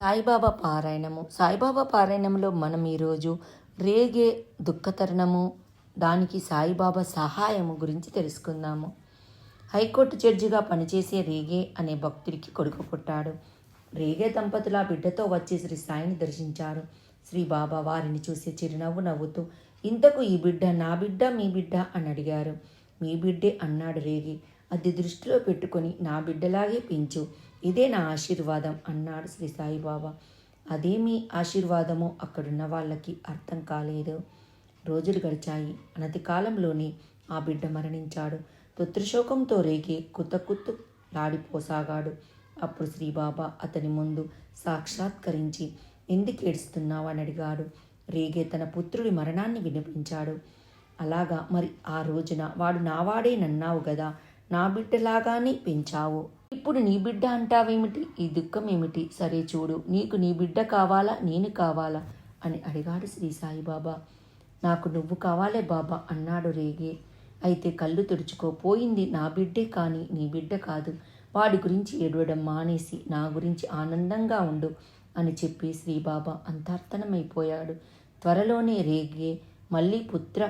సాయిబాబా పారాయణము. సాయిబాబా పారాయణంలో మనం ఈరోజు రేగే దుఃఖతరణము దానికి సాయిబాబా సహాయము గురించి తెలుసుకుందాము. హైకోర్టు జడ్జిగా పనిచేసే రేగే అనే భక్తుడికి కొడుకు పుట్టాడు. రేగే దంపతుల బిడ్డతో వచ్చి శ్రీ సాయిని దర్శించారు. శ్రీ బాబా వారిని చూసి చిరునవ్వు నవ్వుతూ ఇంతకు ఈ బిడ్డ నా బిడ్డ మీ బిడ్డ? అని అడిగారు. మీ బిడ్డే అన్నాడు రేగి. అది దృష్టిలో పెట్టుకొని నా బిడ్డలాగే పెంచు. ఇదే నా ఆశీర్వాదం అన్నాడు శ్రీ సాయిబాబా. అదే మీ ఆశీర్వాదమో అక్కడున్న వాళ్ళకి అర్థం కాలేదు. రోజులు గడిచాయి. అనతి కాలంలోనే ఆ బిడ్డ మరణించాడు. పుత్రశోకంతో రేగే కుతకుత్తు లాడిపోసాగాడు. అప్పుడు శ్రీబాబా అతని ముందు సాక్షాత్కరించి ఎందుకు ఏడుస్తున్నావని అని అడిగాడు. రేగే తన పుత్రుడి మరణాన్ని వినిపించాడు. అలాగా మరి ఆ రోజున వాడు నావాడే నన్నావు కదా నా బిడ్డలాగానే పెంచావు. ఇప్పుడు నీ బిడ్డ అంటావేమిటి? ఈ దుఃఖం ఏమిటి సరే చూడు నీకు నీ బిడ్డ కావాలా నేను కావాలా? అని అడిగాడు శ్రీ సాయిబాబా. నాకు నువ్వు కావాలే బాబా అన్నాడు రేగే. అయితే కళ్ళు తుడుచుకో పోయింది నా బిడ్డే కానీ నీ బిడ్డ కాదు. వాడి గురించి ఏడవడం మానేసి నా గురించి ఆనందంగా ఉండు అని చెప్పి శ్రీబాబా అంతర్థనమైపోయాడు త్వరలోనే రేగే మళ్ళీ పుత్ర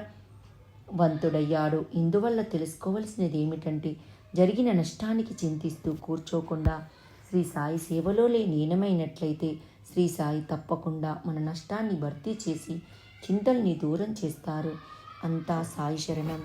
వంతుడయ్యాడు. ఇందువల్ల తెలుసుకోవలసినది ఏమిటంటే జరిగిన నష్టానికి చింతిస్తూ కూర్చోకుండా శ్రీ సాయి సేవలో లీనమైనట్లయితే శ్రీ సాయి తప్పకుండా మన నష్టాన్ని భర్తీ చేసి చింతల్ని దూరం చేస్తారు. అంతా సాయి శరణం.